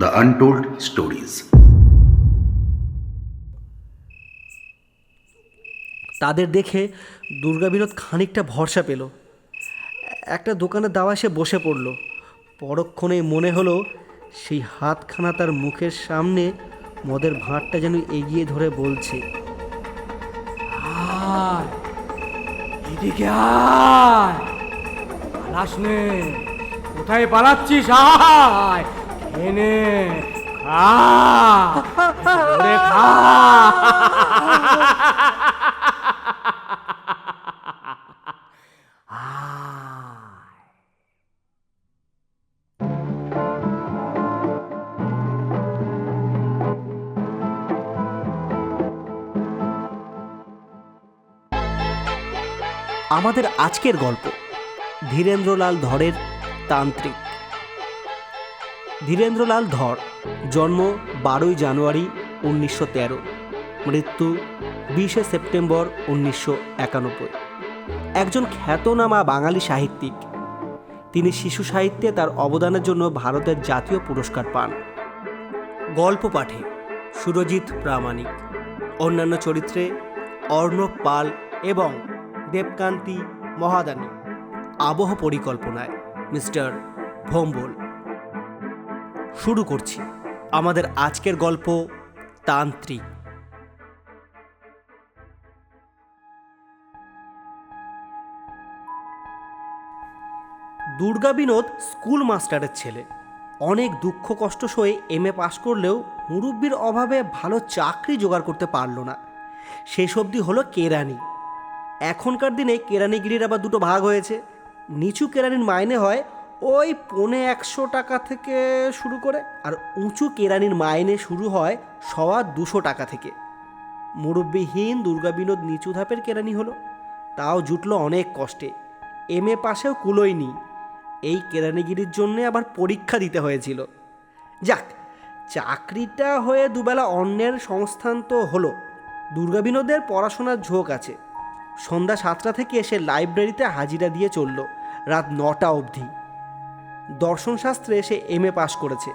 The untold stories তাদের দেখে দুর্গাবিনোদ খানিকটা ভরসা পেল। একটা দোকানের দাওয়া সে বসে পড়ল। পরক্ষণে মনে হলো সেই হাতখানা তার মুখের সামনে মদের ভাঁড়টা যেন এগিয়ে ধরে বলছে। আয় এদিকে আয়। পালাস নে কোথায় পালাচ্ছিস? আয়। আমাদের আজকের গল্প ধীরেন্দ্রলাল ধরের তান্ত্রিক। ধীরেন্দ্রলাল ধর জন্ম বারোই জানুয়ারি উনিশশো তেরো, মৃত্যু বিশে সেপ্টেম্বর উনিশশো একানব্বই। একজন খ্যাতনামা বাঙালি সাহিত্যিক। তিনি শিশু সাহিত্যে তার অবদানের জন্য ভারতের জাতীয় পুরস্কার পান। গল্প পাঠে সুরজিৎ প্রামাণিক, অন্যান্য চরিত্রে অর্ণব পাল এবং দেবকান্তি মহাদানী। আবহ পরিকল্পনায় মিস্টার ভোম্বল। শুরু করছি। আমাদের আজকের গল্প তান্ত্রিক। দুর্গা বিনোদ স্কুল মাস্টারের ছেলে। অনেক দুঃখ কষ্ট সয়ে এম এ পাশ করলেও মুরব্বির অভাবে ভালো চাকরি জোগাড় করতে পারল না। শেষ অবধি হলো কেরানি এখনকার দিনে কেরানিগিরির আবার দুটো ভাগ হয়েছে। নিচু কেরানির মাইনে হয় ওই পৌনে একশো টাকা থেকে শুরু করে আর উঁচু কেরানির মাইনে শুরু হয় সওয়া দুশো টাকা থেকে। মুরব্বিহীন দুর্গা বিনোদ নিচু ধাপের কেরানি হলো। তাও জুটলো অনেক কষ্টে। এম এ পাশেও কুলোয়নি এই কেরানিগিরির জন্যে আবার পরীক্ষা দিতে হয়েছিল। যাক, চাকরিটা হয়ে দুবেলা অন্যের সংস্থান তো হলো। দুর্গা বিনোদের পড়াশোনার ঝোঁক আছে। সন্ধ্যা সাতটা থেকে এসে লাইব্রেরিতে হাজিরা দিয়ে চলল, রাত নটা অবধি। দর্শনশাস্ত্রে সে এম এ পাশ করেছে।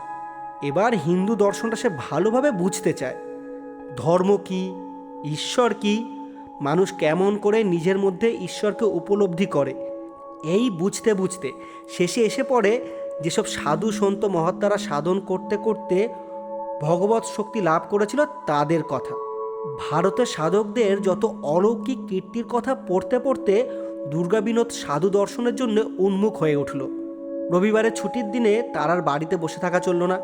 এবার হিন্দু দর্শনটা সে ভালোভাবে বুঝতে চায়। ধর্ম কি? ঈশ্বর কি? মানুষ কেমন করে নিজের মধ্যে ঈশ্বরকে উপলব্ধি করে? এই বুঝতে বুঝতে শেষে এসে পড়ে যেসব সাধু সন্ত মহাত্মারা সাধন করতে করতে ভগবত শক্তি লাভ করেছিল তাদের কথা। ভারতের সাধকদের যত অলৌকিক কীর্তির কথা পড়তে পড়তে দুর্গা বিনোদ সাধু দর্শনের জন্য উন্মুখ হয়ে উঠল। রবিবারের ছুটির দিনে তার আর বাড়িতে বসে থাকা চলল না।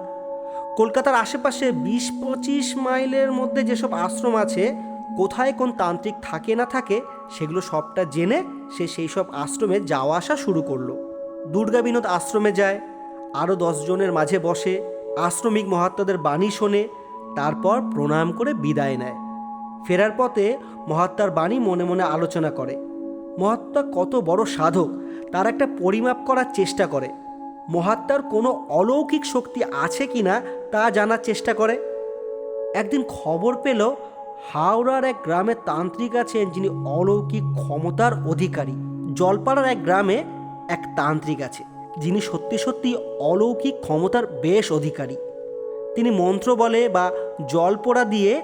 কলকাতার আশেপাশে বিশ পঁচিশ মাইলের মধ্যে যেসব আশ্রম আছে, কোথায় কোন তান্ত্রিক থাকে না থাকে, সেগুলো সবটা জেনে সে সেই সব আশ্রমে যাওয়া আসা শুরু করল। দুর্গা বিনোদ আশ্রমে যায়, আরও জনের মাঝে বসে, আশ্রমিক মহাত্মাদের বাণী শোনে, তারপর প্রণাম করে বিদায় নেয়। ফেরার পথে মহাত্মার বাণী মনে মনে আলোচনা করে। মহাত্মা কত বড় সাধক তার একটা পরিমাপ করার চেষ্টা করে। মহাত্মার কোনো অলৌকিক শক্তি আছে কি না তা জানার চেষ্টা করে। একদিন খবর পেল, হাওড়ার এক গ্রামে তান্ত্রিক আছেন যিনি অলৌকিক ক্ষমতার অধিকারী। জলপাড়ার এক গ্রামে এক তান্ত্রিক আছে, যিনি সত্যি সত্যি অলৌকিক ক্ষমতার বেশ অধিকারী। তিনি মন্ত্র বলে বা জল পোড়া দিয়ে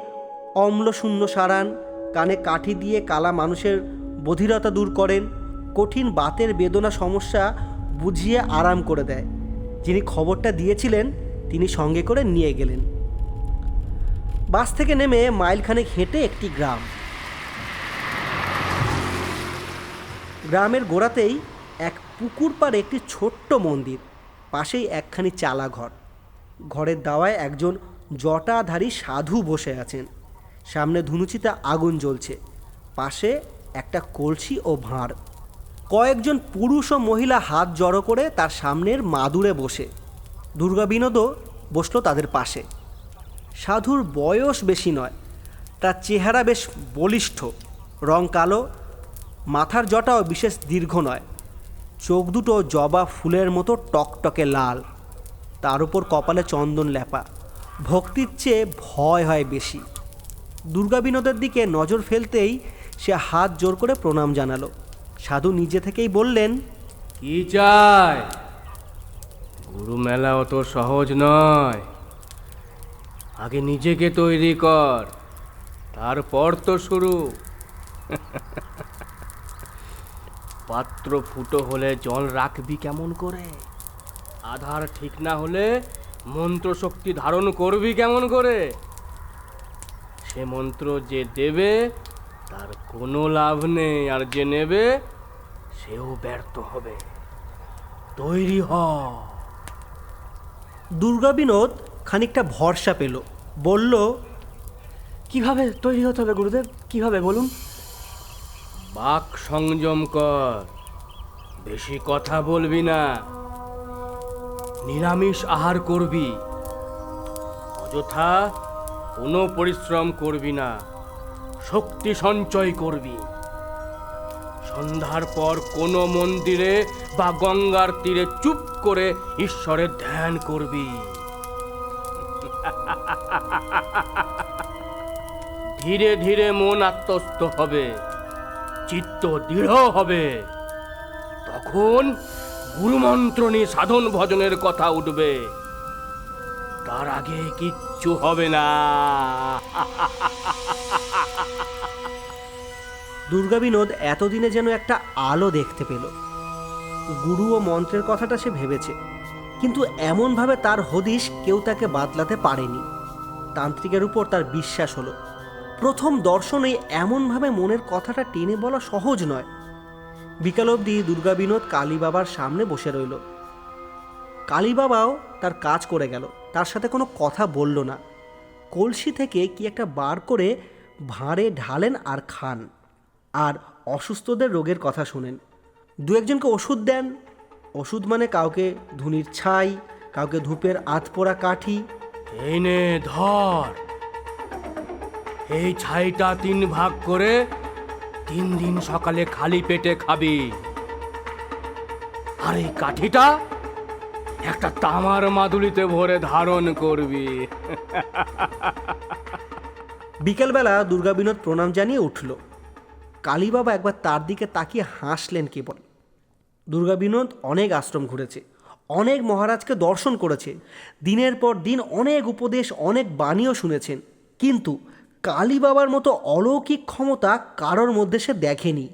অম্লশূন্য সারান, কানে কাঠি দিয়ে কালা মানুষের বধিরতা দূর করেন। কঠিন বাতের বেদনা সমস্যা বুঝিয়ে আরাম করে দেয়। যিনি খবরটা দিয়েছিলেন, তিনি সঙ্গে করে নিয়ে গেলেন। বাস থেকে নেমে মাইলখানেক হেঁটে একটি গ্রাম। গ্রামের গোড়াতেই এক পুকুর পাড়ে একটি ছোট্ট মন্দির, পাশেই একখানি চালা ঘর ঘরের দাওয়ায় একজন জটাধারী সাধু বসে আছেন। সামনে ধুনুচিতে আগুন জ্বলছে, পাশে একটা কলসি ও ভাঁড়। কয়েকজন পুরুষ ও মহিলা হাত জড়ো করে তার সামনের মাদুরে বসে। দুর্গা বিনোদও বসল তাদের পাশে। সাধুর বয়স বেশি নয়, তার চেহারা বেশ বলিষ্ঠ, রং কালো, মাথার জটাও বিশেষ দীর্ঘ নয়। চোখ দুটো জবা ফুলের মতো টকটকে লাল, তার উপর কপালে চন্দন লেপা, ভক্তির চেয়ে ভয় হয় বেশি। দুর্গা বিনোদের দিকে নজর ফেলতেই সে হাত জোর করে প্রণাম জানালো। সাধু নিজে থেকেই বললেন, কি চাই? গুরু মেলা অত সহজ নয়। আগে নিজেকে তৈরি কর, তারপর তো শুরু। পাত্র ফুটো হলে জল রাখবি কেমন করে? আধার ঠিক না হলে মন্ত্র শক্তি ধারণ করবি কেমন করে? সে মন্ত্র যে দেবে তার কোনো লাভ নেই আর যে নেবে সেও ব্যর্থ হবে। তৈরি হ। দুর্গা বিনোদ খানিকটা ভরসা পেল। বলল কীভাবে তৈরি হতে হবে গুরুদেব? কীভাবে বলুন? বাক সংযম কর। বেশি কথা বলবি না। নিরামিষ আহার করবি। অযথা কোনো পরিশ্রম করবি না। শক্তি সঞ্চয় করবি। সন্ধ্যার পর কোনো মন্দিরে বা গঙ্গার তীরে চুপ করে ঈশ্বরের ধ্যান করবি। ধীরে ধীরে মন আত্মস্থ হবে, চিত্ত দৃঢ় হবে। তখন গুরুমন্ত্রণী সাধন ভজনের কথা উঠবে। তার আগে কিচ্ছু হবে না। দুর্গা বিনোদ এতদিনে যেন একটা আলো দেখতে পেল। গুরু ও মন্ত্রের কথাটা সে ভেবেছে, কিন্তু এমনভাবে তার হদিশ কেউ তাকে বাতলাতে পারেনি। তান্ত্রিকের উপর তার বিশ্বাস হলো, প্রথম দর্শনেই এমনভাবে মনের কথাটা টেনে বলা সহজ নয়। বিকাল অবধি দুর্গা বিনোদ কালী বাবার সামনে বসে রইল। কালী বাবাও তার কাজ করে গেল, তার সাথে কোনো কথা বলল না। কলসি থেকে কি একটা বার করে ভাঁড়ে ঢালেন আর খান। আর অসুস্থদের রোগের কথা শুনেন। দু একজনকে ওষুধ দেন। ওষুধ মানে কাউকে ধুনির ছাই, কাউকে ধূপের আতপোড়া কাঠি। এনে ধর। এই ছাইটা তিন ভাগ করে তিন দিন সকালে খালি পেটে খাবি। আর এই কাঠিটা একটা তামার মাদুলিতে ভরে ধারণ করবি। বিকেলবেলা দুর্গা বিনোদ প্রণাম জানিয়ে উঠল। কালী বাবা একবার তার দিকে তাকিয়ে হাসলেন কেবল। দুর্গা বিনোদ অনেক আশ্রম ঘুরেছে, অনেক মহারাজকে দর্শন করেছে, দিনের পর দিন অনেক উপদেশ, অনেক বাণীও শুনেছেন। কিন্তু কালীবাবার মতো অলৌকিক ক্ষমতা কারোর মধ্যে সে দেখেনি।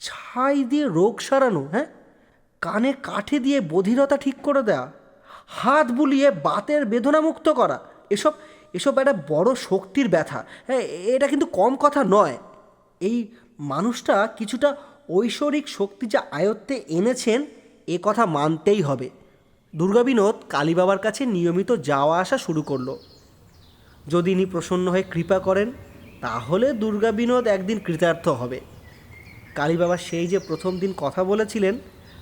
ছাই দিয়ে রোগ সারানো হ্যাঁ? কানে কাঠে দিয়ে বধিরতা ঠিক করে দেয়া, হাত বুলিয়ে বাতের বেদনা মুক্ত করা, এসব এসব একটা বড় শক্তির ব্যথা। হ্যাঁ এটা কিন্তু কম কথা নয়। এই মানুষটা কিছুটা ঐশ্বরিক শক্তি যা আয়ত্তে এনেছেন, এ কথা মানতেই হবে। দুর্গা বিনোদ কালী বাবার কাছে নিয়মিত যাওয়া আসা শুরু করল। যদি ইনি প্রসন্ন হয়ে কৃপা করেন, তাহলে দুর্গা বিনোদ একদিন কৃতার্থ হবে। কালী বাবা সেই যে প্রথম দিন কথা বলেছিলেন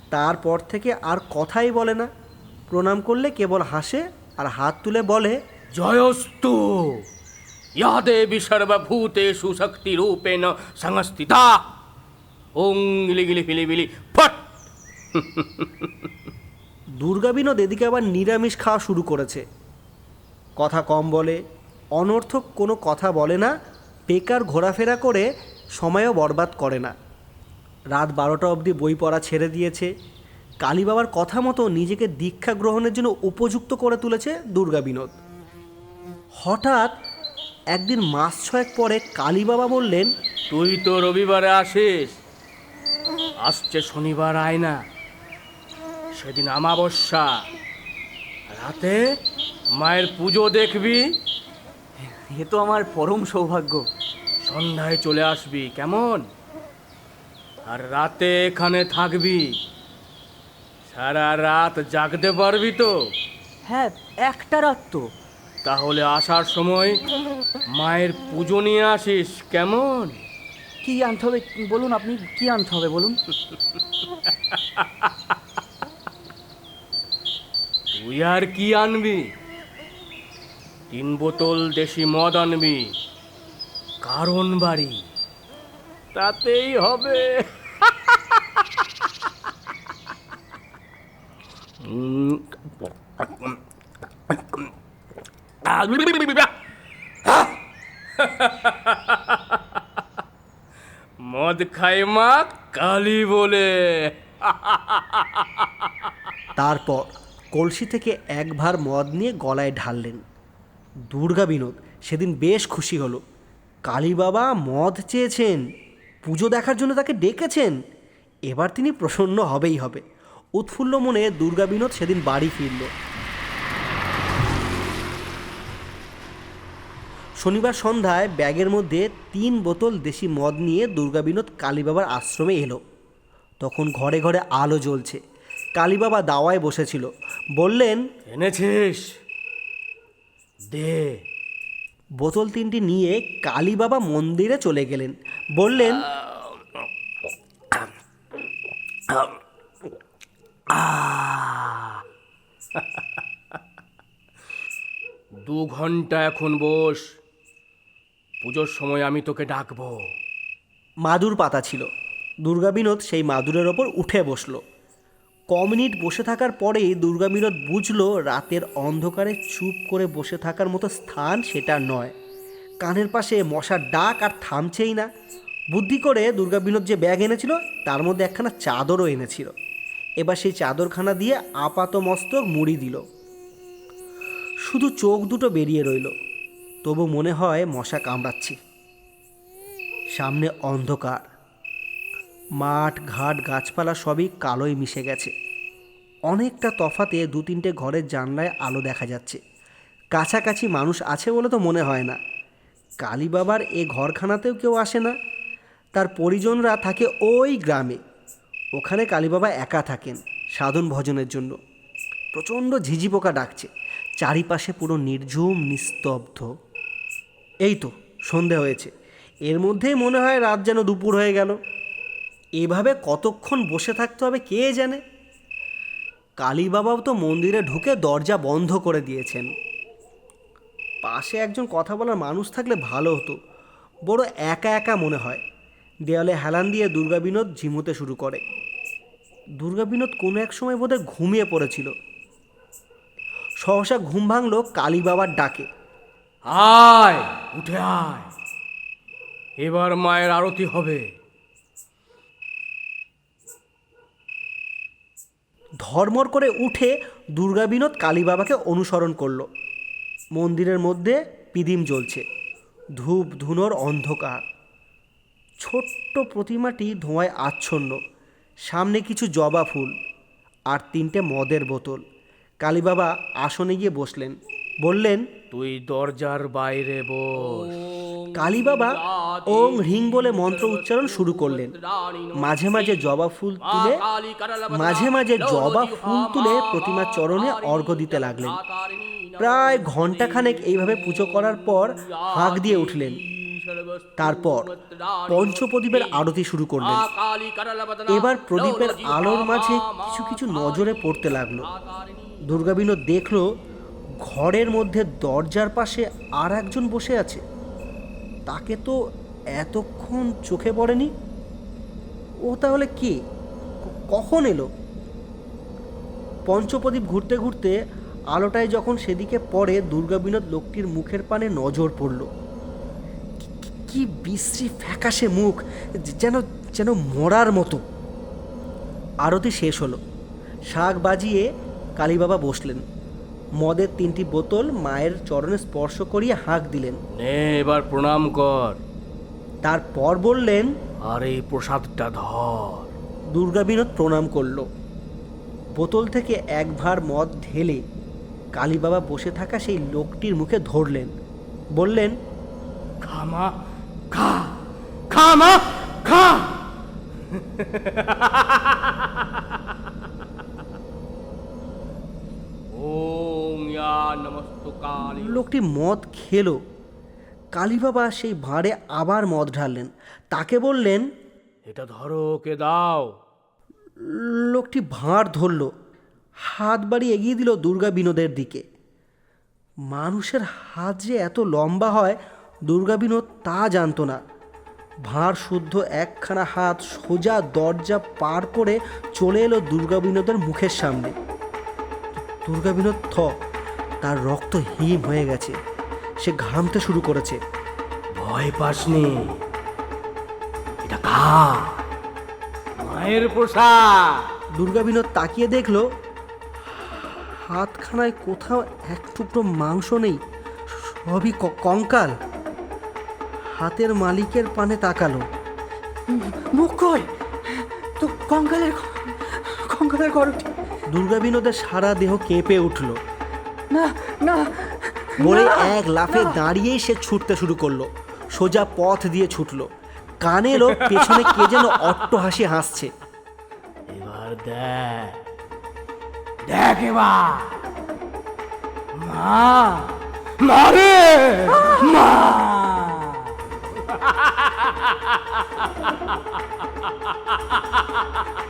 তারপর থেকে আর কথাই বলে না। প্রণাম করলে কেবল হাসে আর হাত তুলে বলে জয়স্তু ইয়া দেবী সর্বভূতেষু শক্তি রূপেণ সংস্থিতা। ওং গিলি গিলি ফিলি বিলি ফট! দুর্গা বিনোদ এদিকে আবার নিরামিষ খাওয়া শুরু করেছে। কথা কম বলে অনর্থক কোনো কথা বলে না বেকার ঘোরাফেরা করে সময়ও বরবাদ করে না। রাত বারোটা অবধি বই পড়া ছেড়ে দিয়েছে। কালী বাবার কথা মতো নিজেকে দীক্ষা গ্রহণের জন্য উপযুক্ত করে তুলেছে দুর্গা বিনোদ। হঠাৎ একদিন মাস ছয়েক পরে কালী বাবা বললেন তুই তো রবিবারে আসিস। আসছে শনিবার আয় না সেদিন আমাবস্যা। রাতে মায়ের পুজো দেখবি? এ তো আমার পরম সৌভাগ্য। সন্ধ্যায় চলে আসবি। কেমন? আর রাতে এখানে থাকবি। সারা রাত জাগতে পারবি তো? হ্যাঁ একটা রাত তো। তাহলে আসার সময় মায়ের পুজো নিয়ে আসিস কেমন? কি আনতে হবে? বলুন আপনি কি আনতে হবে বলুন? তুই আর কি আনবি? তিন বোতল দেশি মদ আনবি। কারণ বাড়ি। তাতেই হবে। মদ খায় মা কালী বলে। তারপর কলসি থেকে এক ভার মদ নিয়ে গলায় ঢাললেন। দুর্গা বিনোদ সেদিন বেশ খুশি হলো। কালী বাবা মদ চেয়েছেন। পুজো দেখার জন্য তাকে ডেকেছেন। এবার তিনি প্রসন্ন হবেই হবে। উৎফুল্ল মনে দুর্গা বিনোদ সেদিন বাড়ি ফিরল। শনিবার সন্ধ্যায় ব্যাগের মধ্যে তিন বোতল দেশি মদ নিয়ে দুর্গা বিনোদ কালীবাবার আশ্রমে এলো। তখন ঘরে ঘরে আলো জ্বলছে। কালীবাবা দাওয়ায় বসেছিল। বললেন এনেছিস? দে। বোতল তিনটি নিয়ে কালীবাবা মন্দিরে চলে গেলেন। বললেন দু ঘণ্টা এখন বস। পুজোর সময় আমি তোকে ডাকবো। মাদুর পাতা ছিল। দুর্গা বিনোদ সেই মাদুরের ওপর উঠে বসল। ক মিনিট বসে থাকার পরেই দুর্গা বিনোদ বুঝলো রাতের অন্ধকারে চুপ করে বসে থাকার মতো স্থান সেটা নয়। কানের পাশে মশার ডাক আর থামছেই না। বুদ্ধি করে দুর্গা বিনোদ যে ব্যাগ এনেছিল, তার মধ্যে একখানা চাদরও এনেছিল। এবার সেই চাদরখানা দিয়ে আপাত মস্তক মুড়ি দিল। শুধু চোখ দুটো বেরিয়ে রইল। তবু মনে হয় মশা কামড়াচ্ছি। সামনে অন্ধকার। মাঠ, ঘাট, গাছপালা সবই কালোয় মিশে গেছে। অনেকটা তফাতে দু তিনটে ঘরের জানলায় আলো দেখা যাচ্ছে। কাছাকাছি মানুষ আছে বলে তো মনে হয় না। কালীবাবার এ ঘরখানাতেও কেউ আসে না। তার পরিজনরা থাকে ওই গ্রামে। ওখানে কালীবাবা একা থাকেন সাধন ভজনের জন্য। প্রচণ্ড ঝিঝি পোকা ডাকছে। চারিপাশে পুরো নির্ঝুম, নিস্তব্ধ। এই তো, সন্ধে হয়েছে। এর মধ্যেই মনে হয় রাত যেন দুপুর হয়ে গেল। এভাবে কতক্ষণ বসে থাকতে হবে কে জানে? কালীবাবাও তো মন্দিরে ঢুকে দরজা বন্ধ করে দিয়েছেন। পাশে একজন কথা বলার মানুষ থাকলে ভালো হতো। বড় একা একা মনে হয়। দেয়ালে হেলান দিয়ে দুর্গা বিনোদ ঝিমুতে শুরু করে। দুর্গা বিনোদ কোনো এক সময় বোধহয় ঘুমিয়ে পড়েছিল। সহসা ঘুম ভাঙল কালী বাবার ডাকে। আয় উঠে আয়। এবার মায়ের আরতি হবে। ধর্মর করে উঠে দুর্গা বিনোদ কালী বাবাকে অনুসরণ করল। মন্দিরের মধ্যে পিদিম জ্বলছে। ধূপ ধুনোর অন্ধকার। ছোট্ট প্রতিমাটি ধোঁয়ায় আচ্ছন্ন। সামনে কিছু জবা ফুল আর তিনটে মদের বোতল। কালীবাবা আসনে গিয়ে বসলেন। বললেন তুই দরজার বাইরে বস। কালীবাবা ওং হ্রিং বলে মন্ত্র উচ্চারণ শুরু করলেন। মাঝে মাঝে জবা ফুল তুলে মাঝে মাঝে জবা ফুল তুলে প্রতিমার চরণে অর্ঘ্য দিতে লাগলেন। প্রায় ঘন্টাখানেক এইভাবে পুজো করার পর হাঁক দিয়ে উঠলেন। তারপর পঞ্চপ্রদীপের আরতি শুরু করলেন। এবার প্রদীপের আলোর মাঝে কিছু কিছু নজরে পড়তে লাগল। দুর্গাবিনোদ দেখল ঘরের মধ্যে দরজার পাশে আর একজন বসে আছে। তাকে তো এতক্ষণ চোখে পড়েনি? ও তাহলে কে, কখন এলো? পঞ্চপ্রদীপ ঘুরতে ঘুরতে আলোটায় যখন সেদিকে পড়ে দুর্গা বিনোদ লোকটির মুখের পানে নজর পড়ল। কি- বিশ্রী ফ্যাকাশে মুখ যেন যেন মরার মতো। আরতি শেষ হলো। শাক বাজিয়ে কালীবাবা বসলেন। মদের তিনটি বোতল মায়ের চরণে স্পর্শ করিয়ে হাঁক দিলেন। নে এবার প্রণাম কর। তারপর বললেন আর এই প্রসাদটা ধর। দুর্গা বিনোদ প্রণাম করল। বোতল থেকে এক ভার মদ ঢেলে কালীবাবা বসে থাকা সেই লোকটির মুখে ধরলেন। বললেন খামা খা খামা খা! লোকটি মদ খেলো। কালীবাবা সেই ভাঁড়ে আবার মদ ঢাললেন। তাকে বললেন এটা ধরো কে দাও। লোকটি ভাঁড় ধরল। হাত বাড়ি এগিয়ে দিল দুর্গা বিনোদের দিকে। মানুষের হাত যে এত লম্বা হয় দুর্গা বিনোদ তা জানতো না। ভাঁড় শুদ্ধ একখানা হাত সোজা দরজা পার করে চলে এলো দুর্গা বিনোদের মুখের সামনে। দুর্গা বিনোদ থ তার রক্ত হিম হয়ে গেছে। সে ঘামতে শুরু করেছে। ভয় পাসনি এটা খা মায়ের প্রসাদ। দুর্গা বিনোদ তাকিয়ে দেখল হাতখানায় কোথাও এক টুকরো মাংস নেই সবই কঙ্কাল। হাতের মালিকের পানে তাকালো। মুখ কই তো কঙ্কালের কঙ্কালের করটি দুর্গা বিনোদের সারা দেহ কেঁপে উঠল। না না বলে এক লাফে দাঁড়িয়েই সে ছুটতে শুরু করল। সোজা পথ দিয়ে ছুটলো। কানে এলো পেছনে কে যেন অট্ট হাসি হাসছে। এবার দেখ দেখ এবার মা মারে মা।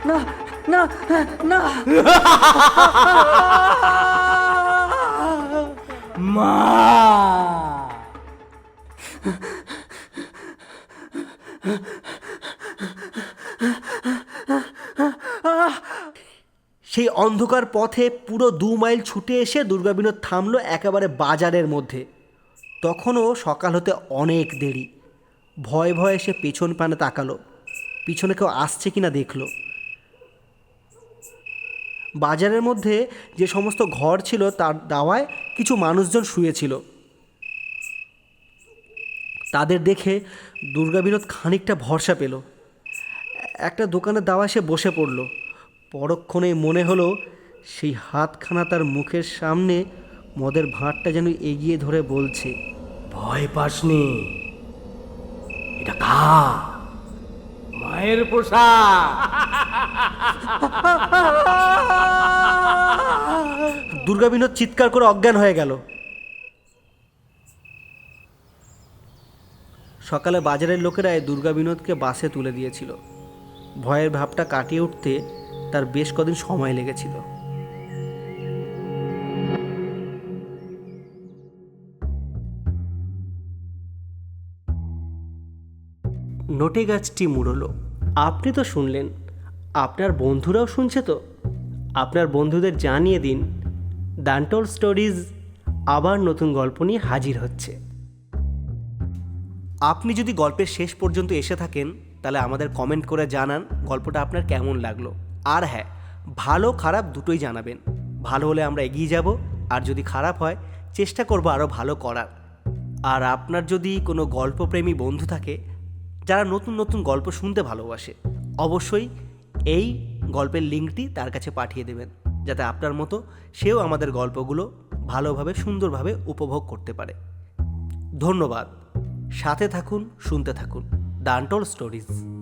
না না না। মা। সেই অন্ধকার পথে পুরো দু মাইল ছুটে এসে দুর্গা বিনোদ থামলো একেবারে বাজারের মধ্যে। তখনও সকাল হতে অনেক দেরি। ভয়ে ভয়ে সে পেছন পানে তাকালো। পিছনে কেউ আসছে কিনা দেখল। বাজারের মধ্যে যে সমস্ত ঘর ছিল তার দাওয়ায় কিছু মানুষজন শুয়েছিল। তাদের দেখে দুর্গা বিনোদ খানিকটা ভরসা পেল। একটা দোকানের দাওয়ায় সে বসে পড়ল। পরক্ষণেই মনে হলো সেই হাতখানা তার মুখের সামনে মদের ভাঁড়টা যেন এগিয়ে ধরে বলছে ভয় পাসনি। এটা খা। মায়ের পোশাক দুর্গা বিনোদ চিৎকার করে অজ্ঞান হয়ে গেল। সকালে বাজারের লোকেরা এই দুর্গা বিনোদকে বাসে তুলে দিয়েছিল। ভয়ের ভাবটা কাটিয়ে উঠতে তার বেশ কদিন সময় লেগেছিল। নোটে গাছটি মুড়লো। আপনি তো শুনলেন, আপনার বন্ধুরাও শুনছে তো? আপনার বন্ধুদের জানিয়ে দিন দান্টল স্টোরিজ আবার নতুন গল্প নিয়ে হাজির হচ্ছে। আপনি যদি গল্পের শেষ পর্যন্ত এসে থাকেন, তাহলে আমাদের কমেন্ট করে জানান গল্পটা আপনার কেমন লাগল। আর হ্যাঁ ভালো খারাপ দুটোই জানাবেন। ভালো হলে আমরা এগিয়ে যাব, আর যদি খারাপ হয়, চেষ্টা করব আরও ভালো করার। আর আপনার যদি কোনো গল্পপ্রেমী বন্ধু থাকে, যারা নতুন নতুন গল্প শুনতে ভালোবাসে, অবশ্যই এই গল্পের লিঙ্কটি তার কাছে পাঠিয়ে দেবেন, যাতে আপনার মতো সেও আমাদের গল্পগুলো ভালোভাবে, সুন্দরভাবে উপভোগ করতে পারে। ধন্যবাদ। সাথে থাকুন, শুনতে থাকুন। ডান্টল স্টোরিজ।